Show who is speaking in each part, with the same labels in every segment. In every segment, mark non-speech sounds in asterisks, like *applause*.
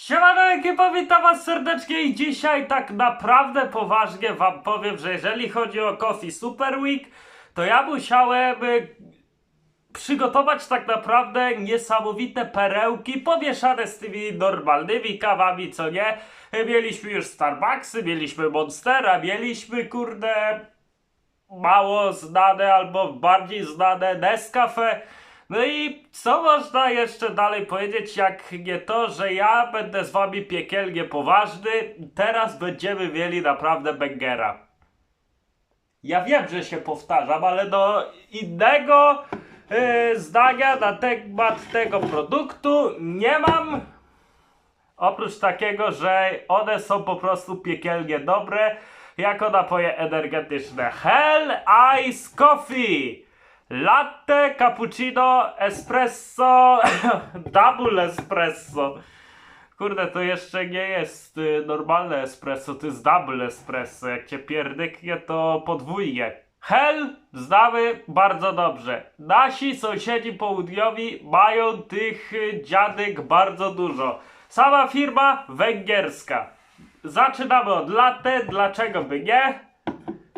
Speaker 1: Siemano ekipa, witam was serdecznie i dzisiaj tak naprawdę poważnie wam powiem, że jeżeli chodzi o Coffee Super Week, to ja musiałem y, przygotować tak naprawdę niesamowite perełki pomieszane z tymi normalnymi kawami, co nie? Mieliśmy już Starbucksy, mieliśmy Monstera, mieliśmy kurde mało znane albo bardziej znane Nescafe. No i co można jeszcze dalej powiedzieć, jak nie to, że ja będę z wami piekielnie poważny. Teraz będziemy mieli naprawdę bangera. Ja wiem, że się powtarzam, ale do innego yy, zdania na temat tego produktu nie mam. Oprócz takiego, że one są po prostu piekielnie dobre jako napoje energetyczne. Hell Ice Coffee! Latte, cappuccino, espresso, *laughs* double espresso. Kurde, to jeszcze nie jest y, normalne espresso, to jest double espresso. Jak cię pierdyknie, to podwójnie. Hell znamy bardzo dobrze. Nasi sąsiedzi południowi mają tych y, dziadek bardzo dużo. Sama firma węgierska. Zaczynamy od latte, dlaczego by nie?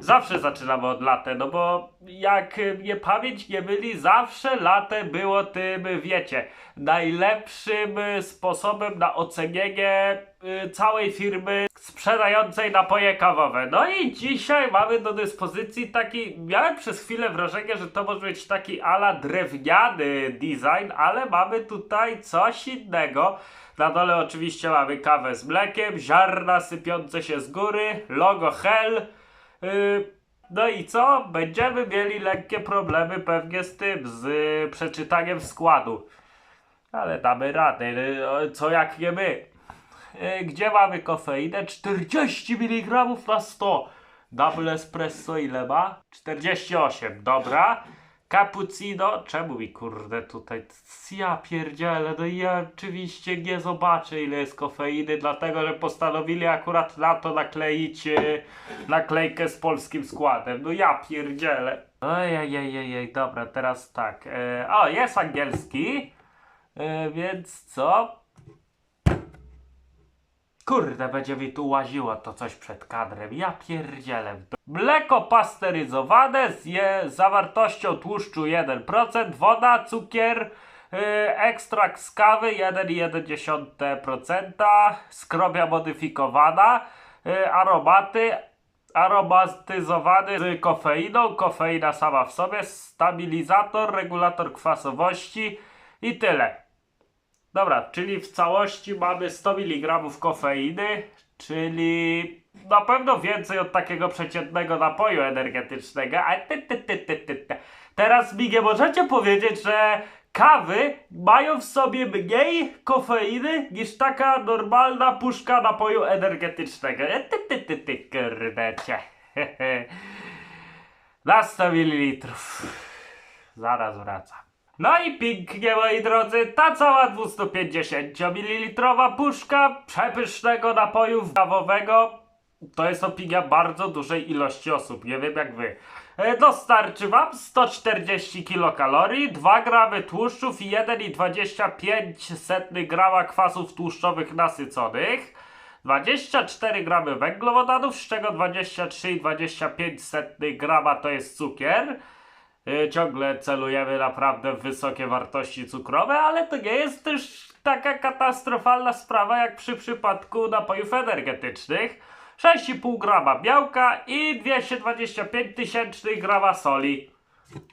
Speaker 1: Zawsze zaczynamy od latte, no bo jak mnie pamięć nie myli, zawsze latte było tym, wiecie, najlepszym sposobem na ocenienie y, całej firmy sprzedającej napoje kawowe. No i dzisiaj mamy do dyspozycji taki, miałem przez chwilę wrażenie, że to może być taki ala drewniany design, ale mamy tutaj coś innego. Na dole oczywiście mamy kawę z mlekiem, ziarna sypiące się z góry, logo Hell, no i co? Będziemy mieli lekkie problemy pewnie z tym, z y, przeczytaniem składu. Ale damy radę, y, co jak nie my. Y, gdzie mamy kofeinę? 40 mg na 100. Double espresso ile ma? 48, dobra. Cappuccino, czemu mi kurde tutaj, ja pierdzielę, no ja oczywiście nie zobaczę ile jest kofeiny, dlatego że postanowili akurat na to nakleić e, naklejkę z polskim składem, no ja pierdzielę. Ojej, dobra, teraz tak, e, o jest angielski, e, więc co? Kurde, będzie mi tu łaziło to coś przed kadrem. Ja pierdzielę. Mleko pasteryzowane z je zawartością tłuszczu 1%, woda, cukier, yy, ekstrakt z kawy 1,1%, skrobia modyfikowana, yy, aromaty, aromatyzowany z kofeiną, kofeina sama w sobie, stabilizator, regulator kwasowości i tyle. Dobra, czyli w całości mamy 100 mg kofeiny, czyli na pewno więcej od takiego przeciętnego napoju energetycznego. A ty, ty, ty, ty, ty, ty. Teraz mi nie możecie powiedzieć, że kawy mają w sobie mniej kofeiny niż taka normalna puszka napoju energetycznego. E, Ty, ty, ty, ty, kurdecie. *laughs* Na 100 ml. Zaraz wracam. No i pięknie, moi drodzy, ta cała 250 ml puszka przepysznego napoju kawowego to jest opinia bardzo dużej ilości osób, nie wiem jak wy. E, Dostarczy wam 140 kilokalorii, 2 gramy tłuszczów i 1,25 grama kwasów tłuszczowych nasyconych. 24 gramy węglowodanów, z czego 23,25 grama to jest cukier. Y, ciągle celujemy naprawdę w wysokie wartości cukrowe, ale to nie jest też taka katastrofalna sprawa jak przy przypadku napojów energetycznych. 6,5 grama białka i 225 tysięcznych grama soli.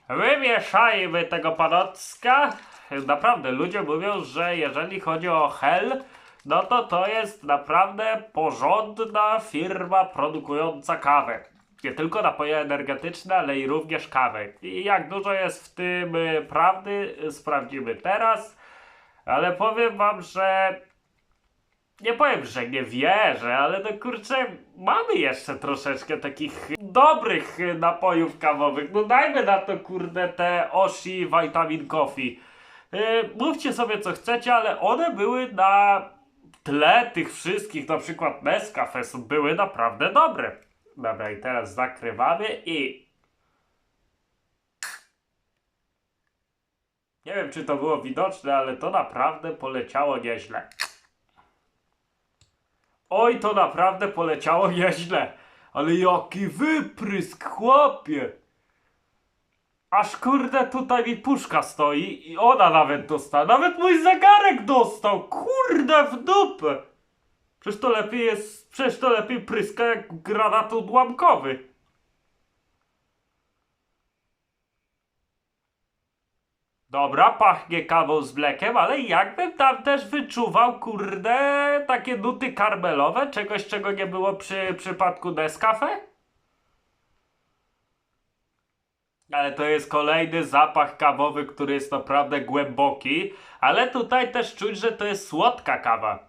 Speaker 1: Wymieszajmy tego panocka. Naprawdę ludzie mówią, że jeżeli chodzi o Hell, no to to jest naprawdę porządna firma produkująca kawę nie tylko napoje energetyczne, ale i również kawę. I jak dużo jest w tym y, prawdy, y, sprawdzimy teraz. Ale powiem wam, że nie powiem, że nie wierzę, ale no kurczę, mamy jeszcze troszeczkę takich dobrych y, napojów kawowych. No dajmy na to kurde te Oshi Vitamin Coffee. Mówcie sobie co chcecie, ale one były na tle tych wszystkich, na przykład Nescafe, były naprawdę dobre. Dobra, i teraz zakrywamy i... Nie wiem, czy to było widoczne, ale to naprawdę poleciało nieźle. Oj, to naprawdę poleciało nieźle. Ale jaki wyprysk, chłopie! Aż kurde tutaj mi puszka stoi i ona nawet dostała. Nawet mój zegarek dostał! Kurde w dupę! Przecież to lepiej jest, przecież to lepiej pryska jak granat odłamkowy. Dobra, pachnie kawą z mlekiem, ale jakbym tam też wyczuwał, kurde, takie nuty karmelowe, czegoś, czego nie było przy przypadku Nescafe? Ale to jest kolejny zapach kawowy, który jest naprawdę głęboki, ale tutaj też czuć, że to jest słodka kawa.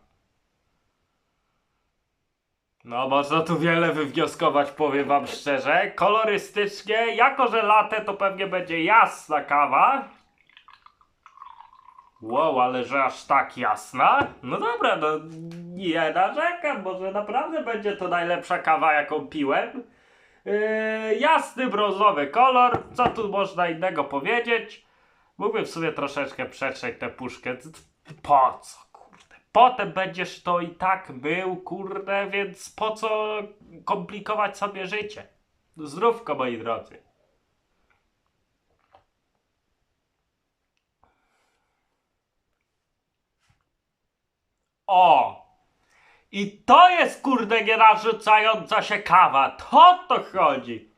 Speaker 1: No, można tu wiele wywnioskować, powiem wam szczerze. Kolorystycznie, jako że latę, to pewnie będzie jasna kawa. Wow, ale że aż tak jasna? No dobra, no nie narzekam, może naprawdę będzie to najlepsza kawa, jaką piłem. Yy, jasny brązowy kolor, co tu można innego powiedzieć? Mógłbym w sumie troszeczkę przetrzeć tę puszkę. Po co? Potem będziesz to i tak mył, kurde, więc po co komplikować sobie życie? Zdrówko, moi drodzy. O! I to jest kurde nie narzucająca się kawa. To to chodzi.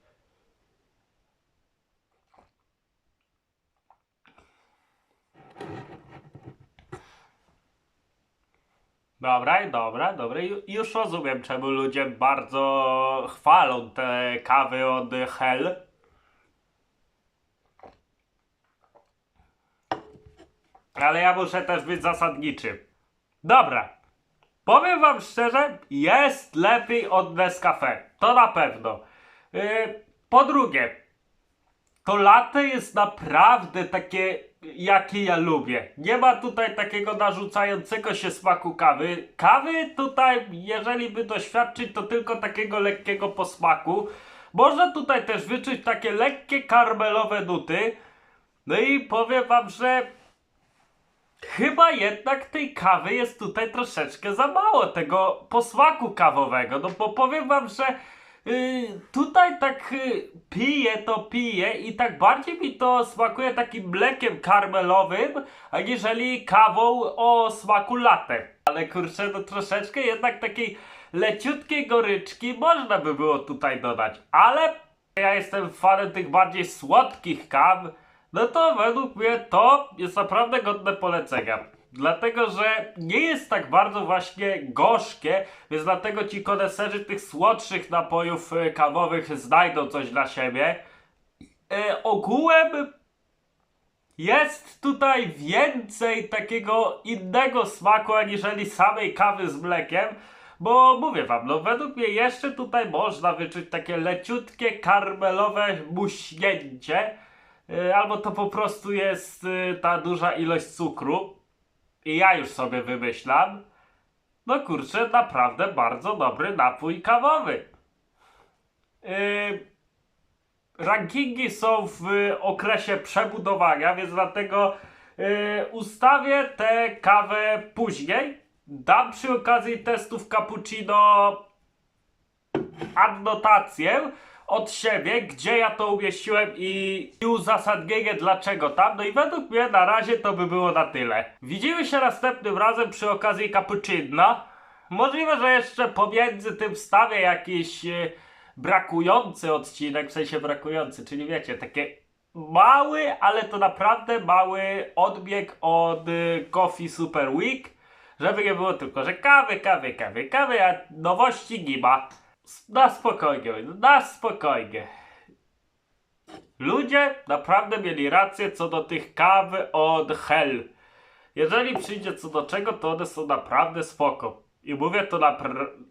Speaker 1: Dobra, dobra, dobra. Ju- Już rozumiem, czemu ludzie bardzo chwalą te kawy od Hell. Ale ja muszę też być zasadniczy. Dobra. Powiem wam szczerze, jest lepiej od Nescafe. To na pewno. Yy, po drugie, to latte jest naprawdę takie, jakie ja lubię. Nie ma tutaj takiego narzucającego się smaku kawy. Kawy tutaj, jeżeli by doświadczyć, to tylko takiego lekkiego posmaku. Można tutaj też wyczuć takie lekkie karmelowe nuty. No i powiem wam, że Chyba jednak tej kawy jest tutaj troszeczkę za mało, tego posmaku kawowego. No bo powiem wam, że y, tutaj tak y, piję to piję i tak bardziej mi to smakuje takim mlekiem karmelowym, aniżeli kawą o smaku latte. Ale kurczę, no troszeczkę jednak takiej leciutkiej goryczki można by było tutaj dodać. Ale ja jestem fanem tych bardziej słodkich kaw, no to według mnie to jest naprawdę godne polecenia. Dlatego, że nie jest tak bardzo właśnie gorzkie, więc dlatego ci koneserzy tych słodszych napojów e, kawowych znajdą coś dla siebie. E, ogółem jest tutaj więcej takiego innego smaku aniżeli samej kawy z mlekiem. Bo mówię wam, no według mnie jeszcze tutaj można wyczuć takie leciutkie, karmelowe muśnięcie. Y, albo to po prostu jest ta duża ilość cukru i ja już sobie wymyślam. No kurczę, naprawdę bardzo dobry napój kawowy. Yy, rankingi są w okresie przebudowania, więc dlatego yy, ustawię tę kawę później. Dam przy okazji testów cappuccino adnotację od siebie, gdzie ja to umieściłem i, i uzasadnienie dlaczego tam. No i według mnie na razie to by było na tyle. Widzimy się następnym razem przy okazji cappuccino. Możliwe, że jeszcze pomiędzy tym wstawię jakiś e, brakujący odcinek, w sensie brakujący, czyli wiecie, takie mały, ale to naprawdę mały odbieg od y, Coffee Super Week, żeby nie było tylko, że kawy, kawy, kawy, kawy, a nowości nie ma. Na spokojnie, na spokojnie. Ludzie naprawdę mieli rację co do tych kawy od Hell. Jeżeli przyjdzie co do czego, to one są naprawdę spoko. I mówię to na,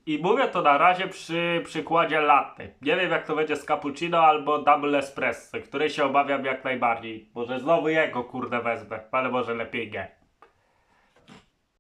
Speaker 1: i mówię to na razie przy przykładzie latte. Nie wiem jak to będzie z cappuccino albo double espresso, której się obawiam jak najbardziej. Może znowu jego kurde wezmę, ale może lepiej nie.